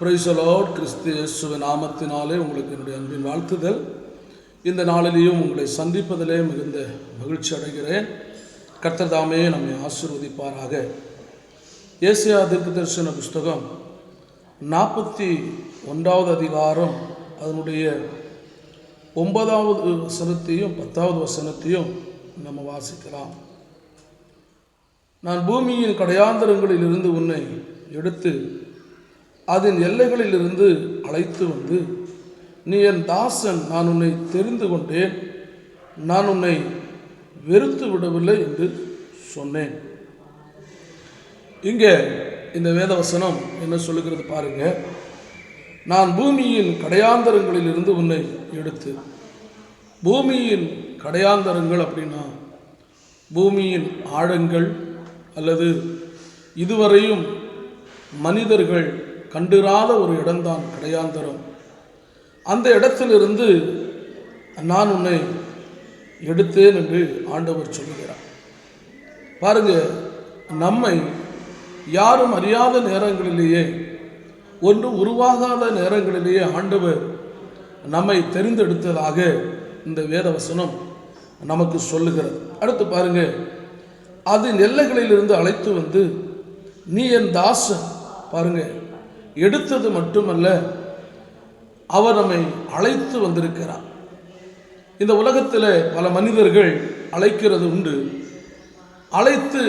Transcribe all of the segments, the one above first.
பிரைசலோட் கிறிஸ்து இயேசுவ நாமத்தினாலே உங்களுக்கு என்னுடைய அன்பின் வாழ்த்துதல். இந்த நாளிலேயும் உங்களை சந்திப்பதிலே மிகுந்த மகிழ்ச்சி அடைகிறேன். கர்த்ததாமே நம்மை ஆசிர்வதிப்பாராக. ஏசியா தீர்க்க தரிசன புஸ்தகம் நாற்பத்தி ஒன்றாவது அதிகாரம் அதனுடைய ஒன்பதாவது வசனத்தையும் பத்தாவது வசனத்தையும் நம்ம வாசிக்கலாம். நான் பூமியின் கடையாந்தரங்களில் இருந்து உன்னை எடுத்து அதன் எல்லைகளிலிருந்து அழைத்து வந்து நீ என் தாசன் நான் உன்னை தெரிந்து கொண்டேன். நான் உன்னை வெறுத்து விடவில்லை என்று சொன்னேன். இங்கே இந்த வேதவசனம் என்ன சொல்லுகிறது பாருங்க. நான் பூமியின் கடையாந்தரங்களில் இருந்து உன்னை எடுத்து பூமியின் கடையாந்தரங்கள் அப்படின்னா பூமியின் ஆழங்கள் அல்லது இதுவரையும் மனிதர்கள் கண்டிராத ஒரு இடம்தான் கடையாந்தரம். அந்த இடத்திலிருந்து நான் உன்னை எடுத்தேன் என்று ஆண்டவர் சொல்லுகிறார். பாருங்க நம்மை யாரும் அறியாத நேரங்களிலேயே ஒன்று உருவாகாத நேரங்களிலேயே ஆண்டவர் நம்மை தெரிந்தெடுத்ததாக இந்த வேதவசனம் நமக்கு சொல்லுகிறது. அடுத்து பாருங்க அது எல்லைகளிலிருந்து அழைத்து வந்து நீ என் தாசன். பாருங்கள் எடுத்தது மட்டுமல்ல அவர் நம்மை அழைத்து வந்திருக்கிறார். இந்த உலகத்தில் பல மனிதர்கள் அழைக்கிறது உண்டு. அழைத்து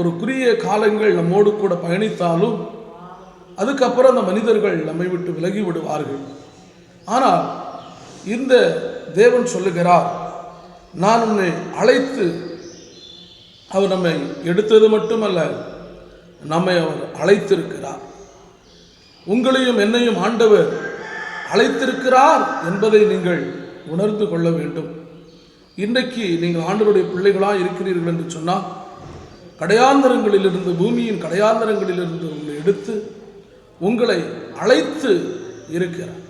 ஒரு குறுகிய காலங்கள் நம்மோடு கூட பயணித்தாலும் அதுக்கப்புறம் அந்த மனிதர்கள் நம்மை விட்டு விலகி விடுவார்கள். ஆனால் இந்த தேவன் சொல்லுகிறார் நான் உன்னை அழைத்து அவர் நம்மை எடுத்தது மட்டுமல்ல நம்மை அவர் அழைத்திருக்கிறார். உங்களையும் என்னையும் ஆண்டவர் அழைத்திருக்கிறார் என்பதை நீங்கள் உணர்ந்து கொள்ள வேண்டும். இன்றைக்கு நீங்கள் ஆண்டவருடைய பிள்ளைகளாக இருக்கிறீர்கள் என்று சொன்னால் கடையாந்தரங்களிலிருந்து பூமியின் கடையாந்தரங்களிலிருந்து உங்களை எடுத்து உங்களை அழைத்து இருக்கிறார்.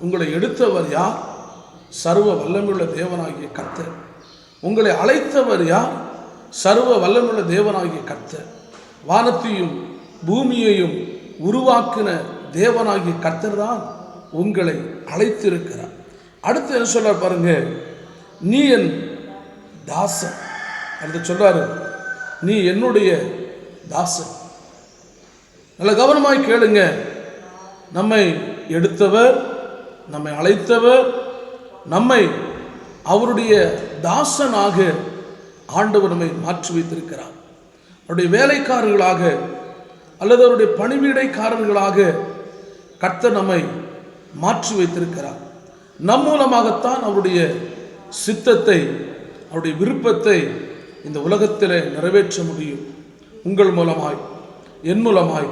உங்களை எடுத்தவர் யார்? சர்வ வல்லமுள்ள தேவனாகிய கர்த்தர். உங்களை அழைத்தவர் யார்? சர்வ வல்லமுள்ள தேவனாகிய கர்த்தர். வானத்தையும் பூமியையும் உருவாக்கின தேவனாகிய கர்த்தர் தான் உங்களை அழைத்திருக்கிறார். அடுத்து என்ன சொல்றார் பாருங்க நீ என் தாசன். அடுத்து சொல்றாரு நீ என்னுடைய தாசன். நல்ல கவனமாய் கேளுங்க. நம்மை எடுத்தவர் நம்மை அழைத்தவர் நம்மை அவருடைய தாசனாக ஆண்டவர் நம்மை மாற்றி வைத்திருக்கிறார். அவருடைய வேலைக்காரர்களாக அல்லது அவருடைய பணிவீடைக்காரர்களாக கர்த்தர் நம்மை மாற்றி வைத்திருக்கிறார். நம் மூலமாகத்தான் அவருடைய சித்தத்தை அவருடைய விருப்பத்தை இந்த உலகத்தில் நிறைவேற்ற முடியும். உங்கள் மூலமாய் என் மூலமாய்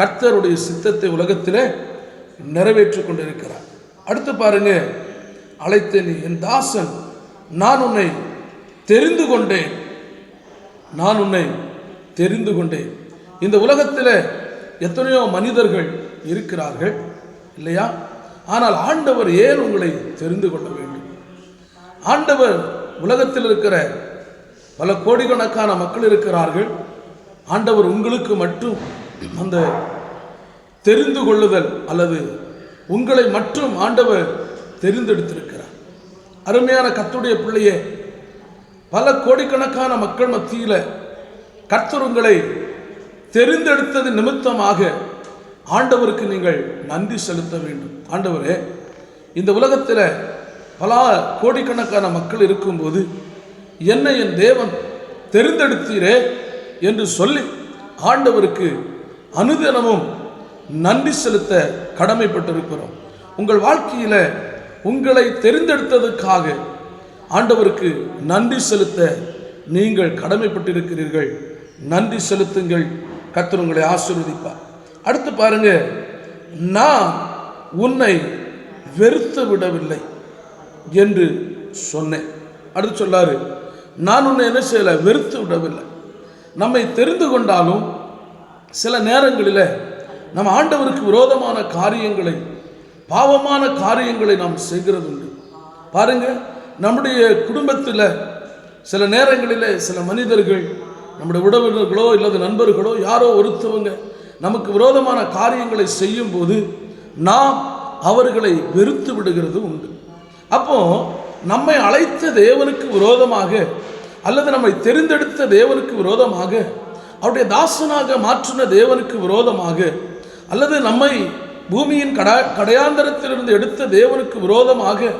கர்த்தருடைய சித்தத்தை உலகத்திலே நிறைவேற்றி கொண்டிருக்கிறார். அடுத்து பாருங்க அழைத்த நீ என் தாசன் நான் உன்னை தெரிந்து கொண்டேன். நான் உன்னை தெரிந்து கொண்டேன். இந்த உலகத்தில் எத்தனையோ மனிதர்கள் இருக்கிறார்கள் இல்லையா? ஆனால் ஆண்டவர் ஏன் உங்களை தெரிந்து கொள்ள வேண்டும்? ஆண்டவர் உலகத்தில் இருக்கிற பல கோடிக்கணக்கான மக்கள் இருக்கிறார்கள். ஆண்டவர் உங்களுக்கு மட்டும் அந்த தெரிந்து கொள்ளுதல் அல்லது உங்களை மட்டும் ஆண்டவர் தெரிந்தெடுத்திருக்கிறார். அருமையான கத்துடைய பிள்ளையே பல கோடிக்கணக்கான மக்கள் மத்தியில் கர்த்தர் உங்களை தெரிந்தெடுத்தது நிமித்தமாக ஆண்டவருக்கு நீங்கள் நன்றி செலுத்த வேண்டும். ஆண்டவரே இந்த உலகத்தில் பல கோடிக்கணக்கான மக்கள் இருக்கும்போது என்னை என் தேவன் தெரிந்தெடுத்தீரே என்று சொல்லி ஆண்டவருக்கு அனுதினமும் நன்றி செலுத்த கடமைப்பட்டிருக்கிறோம். உங்கள் வாழ்க்கையில் உங்களை தெரிந்தெடுத்ததுக்காக ஆண்டவருக்கு நன்றி செலுத்த நீங்கள் கடமைப்பட்டிருக்கிறீர்கள். நன்றி செலுத்துங்கள். கர்த்தர் உங்களை ஆசீர்வதிப்பார். அடுத்து பாருங்க. நான் உன்னை வெறுத்து விடவில்லை என்று சொன்னேன். அடுத்து சொல்லாரு. நான் உன்னை என்ன செய்யலை? வெறுத்து விடவில்லை. நம்மை தெரிந்து கொண்டாலும் சில நேரங்களில் நம் ஆண்டவருக்கு விரோதமான காரியங்களை பாவமான காரியங்களை நாம் செய்கிறது உண்டு பாருங்க நம்முடைய குடும்பத்தில் சில நேரங்களில் சில மனிதர்கள் நம்முடைய உறவினர்களோ இல்லது நண்பர்களோ யாரோ ஒருத்தவங்க நமக்கு விரோதமான காரியங்களை செய்யும்போது நாம் அவர்களை வெறுத்து விடுகிறது உண்டு. அப்போ நம்மை அழைத்த தேவனுக்கு விரோதமாக அல்லது நம்மை தெரிந்தெடுத்த தேவனுக்கு விரோதமாக அவருடைய தாசனாக மாற்றின தேவனுக்கு விரோதமாக அல்லது நம்மை பூமியின் கடா கடையாந்தரத்திலிருந்து எடுத்த தேவனுக்கு விரோதமாக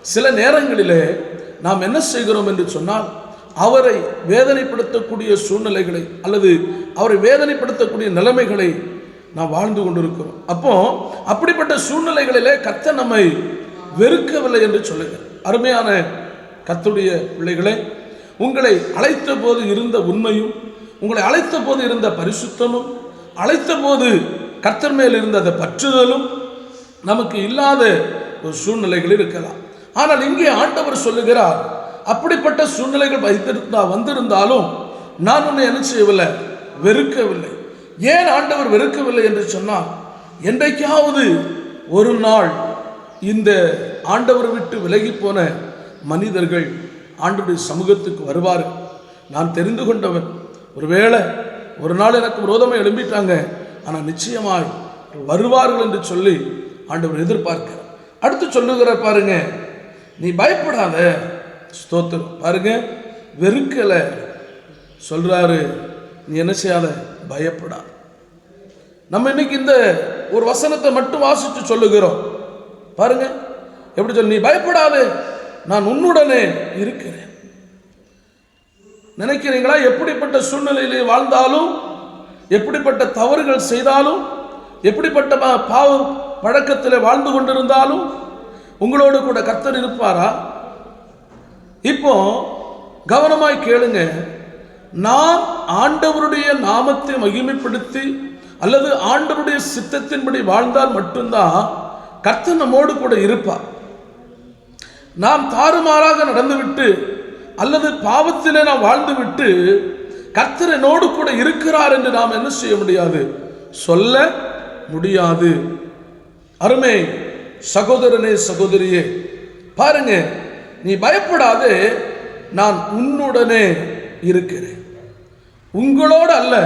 சில நேரங்களிலே நாம் என்ன செய்கிறோம் என்று சொன்னால் அவரை வேதனைப்படுத்தக்கூடிய சூழ்நிலைகளை அல்லது அவரை வேதனைப்படுத்தக்கூடிய நிலைமைகளை நாம் வாழ்ந்து கொண்டிருக்கிறோம். அப்போ அப்படிப்பட்ட சூழ்நிலைகளிலே கத்த நம்மை வெறுக்கவில்லை என்று சொல்லுங்கள் அருமையான கத்துடைய பிள்ளைகளே உங்களை அழைத்த போது இருந்த உண்மையும் உங்களை அழைத்த போது இருந்த பரிசுத்தமும் அழைத்த போது கர்த்தர் மேல் இருந்த அந்த பற்றுதலும் நமக்கு இல்லாத ஒரு சூழ்நிலைகள் இருக்கலாம். ஆனால் இங்கே ஆண்டவர் சொல்லுகிறார் அப்படிப்பட்ட சூழ்நிலைகள் வைத்திருந்தா வந்திருந்தாலும் நான் உன்னை என்ன செய்யவில்லை? வெறுக்கவில்லை. ஏன் ஆண்டவர் வெறுக்கவில்லை என்று சொன்னால் என்றைக்காவது ஒரு நாள் இந்த ஆண்டவர் விட்டு விலகி போன மனிதர்கள் ஆண்டுடைய சமூகத்துக்கு வருவார் நான் தெரிந்து கொண்டவன். ஒருவேளை ஒரு நாள் எனக்கு விரோதமாக எழும்பிட்டாங்க. ஆனால் நிச்சயமாய் வருவார்கள் என்று சொல்லி ஆண்டவர் எதிர்பார்க்கிறார். அடுத்து சொல்லுகிற பாருங்க நீ பயப்படாத. ஸ்தோத்திரம். பாருங்க வெறுக்கலை சொல்கிறாரு நீ என்ன செய்யாத? பயப்படா. நம்ம இன்னைக்கு இந்த ஒரு வசனத்தை மட்டும் வாசித்து சொல்லுகிறோம். பாருங்க எப்படி சொல்லு நீ பயப்படாதே நான் உன்னுடனே இருக்கிறேன். நினைக்கிறீங்களா? எப்படிப்பட்ட சூழ்நிலையிலே வாழ்ந்தாலும் எப்படிப்பட்ட தவறுகள் செய்தாலும் எப்படிப்பட்ட பாவ பழக்கத்தில் வாழ்ந்து கொண்டிருந்தாலும் உங்களோடு கூட கர்த்தர் இருப்பாரா? இப்போ கவனமாய் கேளுங்க. நாம் ஆண்டவருடைய நாமத்தை மகிமைப்படுத்தி அல்லது ஆண்டவருடைய சித்தத்தின்படி வாழ்ந்தால் மட்டும்தான் கர்த்தர் நம்மோடு கூட இருப்பார். நாம் தாறுமாறாக நடந்துவிட்டு அல்லது பாவத்திலே நாம் வாழ்ந்துவிட்டு கர்த்தர் என்னோடு கூட இருக்கிறார் என்று நாம் என்ன செய்ய முடியாது? சொல்ல முடியாது. அருமை சகோதரனே சகோதரியே பாருங்க. நீ பயப்படாது நான் உன்னுடனே இருக்கிறேன். உங்களோடு அல்ல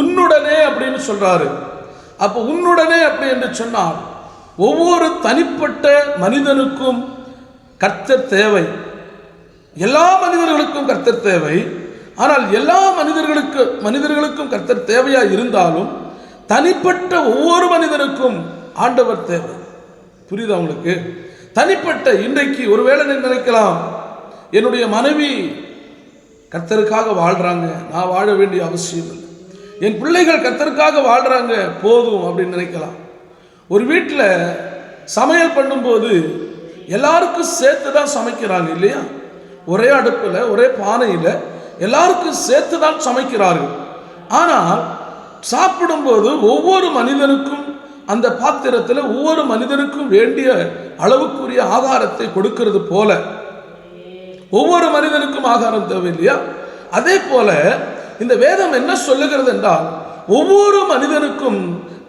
உன்னுடனே அப்படின்னு சொல்கிறாரு அப்போ உன்னுடனே அப்படி என்று சொன்னால் ஒவ்வொரு தனிப்பட்ட மனிதனுக்கும் கர்த்தர் தேவை. எல்லா மனிதர்களுக்கும் கர்த்தர் தேவை. ஆனால் எல்லா மனிதர்களுக்கு மனிதர்களுக்கும் கர்த்தர் தேவையாக இருந்தாலும் தனிப்பட்ட ஒவ்வொரு மனிதனுக்கும் ஆண்டவர் தேவை. புரியுது அவங்களுக்கு தனிப்பட்ட இன்றைக்கு ஒருவேளை நீ நினைக்கலாம் என்னுடைய மனைவி கத்தருக்காக வாழ்கிறாங்க நான் வாழ வேண்டிய அவசியம் இல்லை. என் பிள்ளைகள் கத்தருக்காக வாழ்கிறாங்க போதும் அப்படின்னு நினைக்கலாம். ஒரு வீட்டில் சமையல் பண்ணும்போது எல்லாருக்கும் சேர்த்து தான் சமைக்கிறாங்க இல்லையா? ஒரே அடுப்பில் ஒரே பானையில் எல்லாருக்கும் சேர்த்து தான் சமைக்கிறார்கள். ஆனால் சாப்பிடும்போது ஒவ்வொரு மனிதனுக்கும் அந்த பாத்திரத்தில் ஒவ்வொரு மனிதனுக்கும் வேண்டிய அளவுக்குரிய ஆதாரத்தை கொடுக்கிறது போல. ஒவ்வொரு மனிதனுக்கும் ஆகாரம் தேவை இல்லையா அதே போல இந்த வேதம் என்ன சொல்லுகிறது என்றால் ஒவ்வொரு மனிதனுக்கும்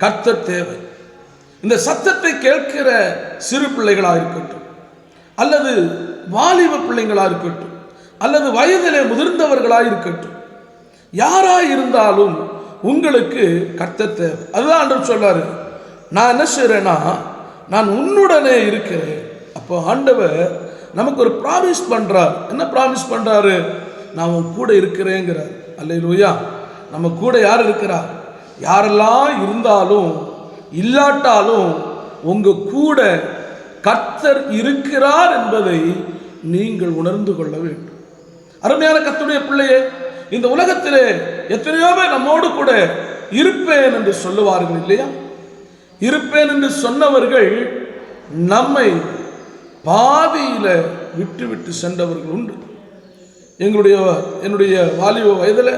கர்த்தர் தேவை. இந்த சத்தத்தை கேட்கிற சிறு பிள்ளைகளாக இருக்கட்டும் அல்லது வாலிப பிள்ளைங்களாக இருக்கட்டும் அல்லது வயதிலே முதிர்ந்தவர்களாக இருக்கட்டும் யாராக இருந்தாலும் உங்களுக்கு கர்த்தர் தேவை. அதுதான் அன்று சொல்றாரு. நான் என்ன செய்கிறேன்னா நான் உன்னுடனே இருக்கிறேன். அப்போ ஆண்டவர் நமக்கு ஒரு ப்ராமிஸ் பண்ணுறார் என்ன ப்ராமிஸ் பண்ணுறாரு நான் உன் கூட இருக்கிறேங்கிறார். அல்லையா நம்ம கூட யார் இருக்கிறா? யாரெல்லாம் இருந்தாலும் இல்லாட்டாலும் உங்கள் கூட கர்த்தர் இருக்கிறார் என்பதை நீங்கள் உணர்ந்து கொள்ள வேண்டும். அருமையான கத்துடைய பிள்ளையே இந்த உலகத்திலே எத்தனையோ பேர் நம்மோடு கூட இருப்பேன் என்று சொல்லுவார்கள் இல்லையா? இருப்பேன் என்று சொன்னவர்கள் நம்மை பாதியில் விட்டு விட்டு சென்றவர்கள் உண்டு. எங்களுடைய என்னுடைய வாலிப வயதில்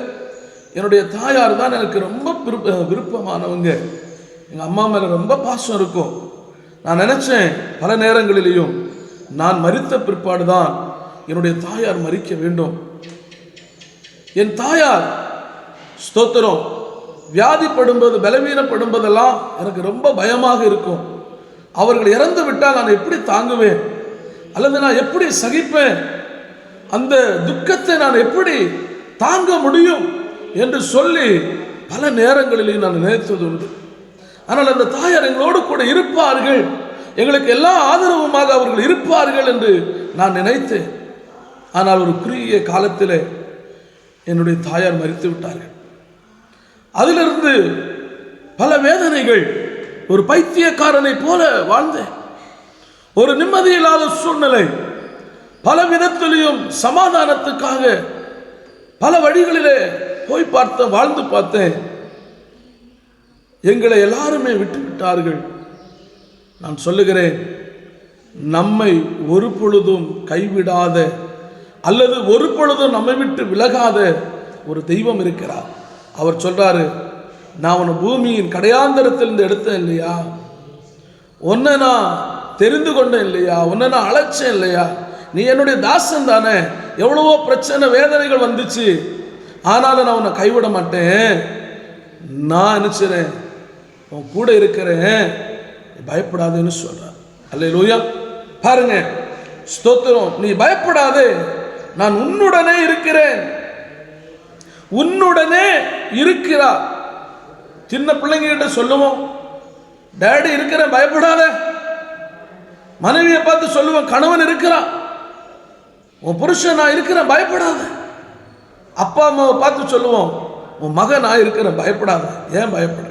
என்னுடைய தாயார் தான் எனக்கு ரொம்ப விருப்ப விருப்பமானவங்க. எங்கள் அம்மா மேலே ரொம்ப பாசம் இருக்கும். நான் நினச்சேன் பல நேரங்களிலேயும் நான் மறித்த பிற்பாடு தான் என்னுடைய தாயார் மறிக்க வேண்டும். என் தாயார் ஸ்தோத்திரம். வியாதிப்படும்போது பலவீனப்படும்போதெல்லாம் எனக்கு ரொம்ப பயமாக இருக்கும். அவர்கள் இறந்து விட்டால் நான் எப்படி தாங்குவேன்? அல்லது நான் எப்படி சகிப்பேன்? அந்த துக்கத்தை நான் எப்படி தாங்க முடியும்? என்று சொல்லி பல நேரங்களிலும் நான் நினைத்தது உண்டு. ஆனால் அந்த தாயார் எங்களோடு கூட இருப்பார்கள். எங்களுக்கு எல்லா ஆதரவுமாக அவர்கள் இருப்பார்கள் என்று நான் நினைத்தேன். ஆனால் ஒரு குறுகிய காலத்தில் என்னுடைய தாயார் மறித்து விட்டார்கள். அதிலிருந்து பல வேதனைகள் ஒரு பைத்தியக்காரனை போல வாழ்ந்தேன் ஒரு நிம்மதி இல்லாத சூழ்நிலை பல விதத்திலையும் சமாதானத்துக்காக பல வழிகளிலே போய் பார்த்தேன் வாழ்ந்து பார்த்தேன். எங்களை எல்லாருமே விட்டுவிட்டார்கள். நான் சொல்லுகிறேன் நம்மை ஒரு பொழுதும் கைவிடாத அல்லது ஒரு பொழுதும் நம்மை விட்டு விலகாத ஒரு தெய்வம் இருக்கிறார். அவர் சொல்கிறாரு நான் உன்னை பூமியின் கடையாந்தரத்திலிருந்து எடுத்தேன் இல்லையா? உன்னை நான் தெரிந்து கொண்டேன் இல்லையா? உன்னை நான் அழைச்சேன் இல்லையா? நீ என்னுடைய தாசன் தானே? எவ்வளவோ பிரச்சனை வேதனைகள் வந்துச்சு. ஆனாலும் நான் உன்னை கைவிட மாட்டேன். நான் நினச்சிறேன் உன் கூட இருக்கிறேன். பயப்படாதேன்னு சொல்றார். அல்ல லூயா பாருங்க ஸ்தோத்திரம். நீ பயப்படாதே. நான் உன்னுடனே இருக்கிறேன். உன்னுடனே இருக்கிறார். சின்ன பிள்ளைங்க கிட்ட சொல்லுவோம் டேடி இருக்கிறேன் பயப்படாத. மனைவியை பார்த்து சொல்லுவேன் கணவன் இருக்கிறான். உன் புருஷன் நான் இருக்கிறேன் பயப்படாத. அப்பா அம்மாவை பார்த்து சொல்லுவோம் உன் மகன் நான் இருக்கிறேன் பயப்படாத. ஏன் பயப்படுற?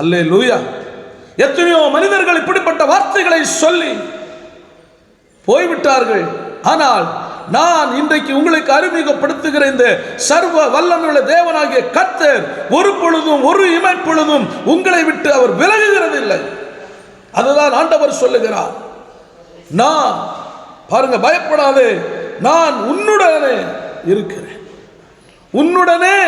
அல்லே லூயா எத்தனையோ மனிதர்கள் இப்படிப்பட்ட வார்த்தைகளை சொல்லி போய்விட்டார்கள். ஆனால் நான் இன்றைக்கு உங்களுக்கு அறிமுகப்படுத்துகிற இந்த சர்வ வல்லமையுள்ள தேவனாகிய கர்த்தர் ஒரு பொழுதும் ஒரு இமைப்பொழுதும் உங்களை விட்டு அவர் விலகுகிறதில்லை. அதுதான் ஆண்டவர் சொல்லுகிறார். நான் பாருங்க பயப்படாதே. நான் உன்னுடனே இருக்கிறேன். உன்னுடனே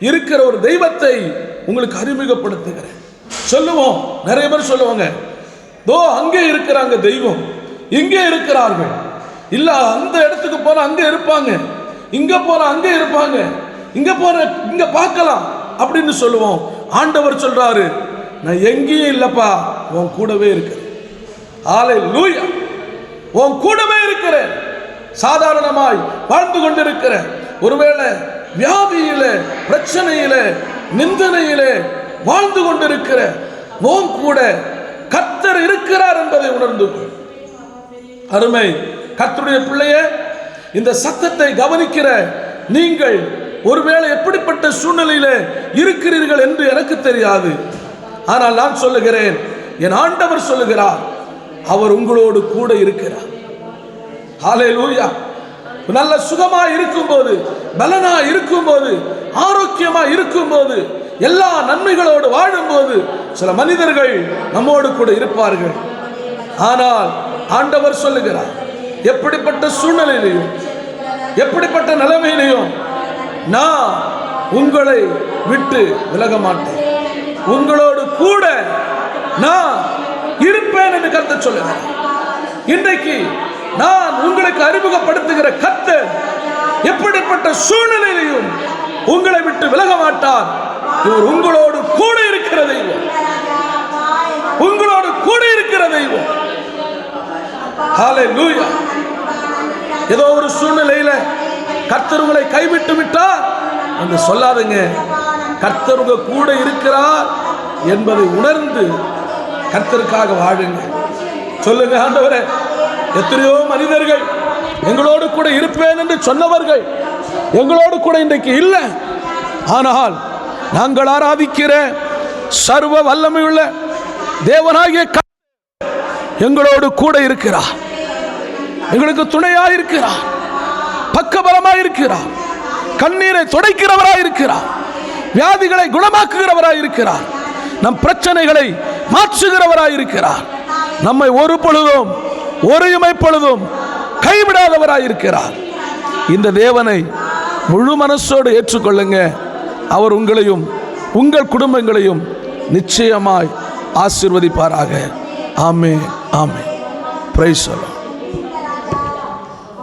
இருக்கிற ஒரு தெய்வத்தை உங்களுக்கு அறிமுகப்படுத்துகிறேன். சொல்லுவோம். நிறைய பேர் சொல்லுவாங்க தோ அங்கே இருக்கிறாங்க தெய்வம் இங்கே இருக்கிறார்கள். இல்ல அந்த இடத்துக்கு போனா அங்க இருப்பாங்க. இங்க போற அங்க இருப்பாங்க. இங்க போற இங்க பார்க்கலாம் அப்படின்னு சொல்லுவோம். ஆண்டவர் சொல்றாரு நான் எங்கேயும் இல்லப்பா உன் கூடவே இருக்கிறேன். ஆலை லூயா உன் கூடவே இருக்கிறேன். சாதாரணமாய் வாழ்ந்து கொண்டிருக்கிறேன். ஒருவேளை வியாதியில பிரச்சனையில நிந்தனையிலே வாழ்ந்து கொண்டிருக்கிற உன் கூட கத்தர் இருக்கிறார் என்பதை உணர்ந்து கொள். அருமை. கத்துடைய பிள்ளையே இந்த சத்தத்தை கவனிக்கிற நீங்கள் ஒருவேளை எப்படிப்பட்ட சூழ்நிலையில் இருக்கிறீர்கள் என்று எனக்கு தெரியாது. ஆனால் நான் சொல்லுகிறேன் என் ஆண்டவர் சொல்லுகிறார் அவர் உங்களோடு கூட இருக்கிறார். ஹalleluya நல்ல சுகமா இருக்கும்போது பலனா இருக்கும்போது ஆரோக்கியமா இருக்கும்போது எல்லா நன்மைகளோடு வாழும்போது சில மனிதர்கள் நம்மோடு கூட இருப்பார்கள். ஆனால் ஆண்டவர் சொல்லுகிறார் எப்படிப்பட்ட சூழ்நிலையிலையும் எப்படிப்பட்ட நிலைமையிலையும் நான் உங்களை விட்டு விலக மாட்டேன். உங்களோடு கூட நான் இருப்பேன் என்று கருத்தை சொல்லுகிறேன் இன்றைக்கு நான் உங்களுக்கு அறிமுகப்படுத்துகிற கத்து எப்படிப்பட்ட சூழ்நிலையிலையும் உங்களை விட்டு விலக மாட்டார். இவர் உங்களோடு கூட இருக்கிற தெய்வம். உங்களோடு கூட இருக்கிற தெய்வம். ஹalleluya ஏதோ ஒரு சூழ்நிலையில கர்த்தர் உங்களை கைவிட்டு விட்டார் என்று சொல்லாதுங்க. கர்த்தர் உங்க கூட இருக்கிறார் என்பதை உணர்ந்து கர்த்தருக்காக வாழுங்க. சொல்லுங்க ஆண்டவரே. எத்தனையோ மனிதர்கள் எங்களோடு கூட இருப்பேன் என்று சொன்னவர்கள் எங்களோடு கூட இன்றைக்கு இல்லை. ஆனால் நாங்கள் ஆராதிக்கிற சர்வ வல்லமையுள்ள தேவனாகிய க- எங்களோடு கூட இருக்கிறார். எங்களுக்கு துணையாக இருக்கிறார் பக்கபலமாக இருக்கிறார் கண்ணீரை துடைக்கிறவராக இருக்கிறார் வியாதிகளை குணமாக்குகிறவராக இருக்கிறார் நம் பிரச்சனைகளை மாற்றுகிறவராக இருக்கிறார் நம்மை ஒரு பொழுதும் ஒருமை பொழுதும் கைவிடாதவராக இருக்கிறார் இந்த தேவனை முழு மனசோடு ஏற்றுக்கொள்ளுங்க. அவர் உங்களையும் உங்கள் குடும்பங்களையும் நிச்சயமாய் ஆசீர்வதிப்பாராக. ஆமே ஆமே பிரைஸ் சொல்லும்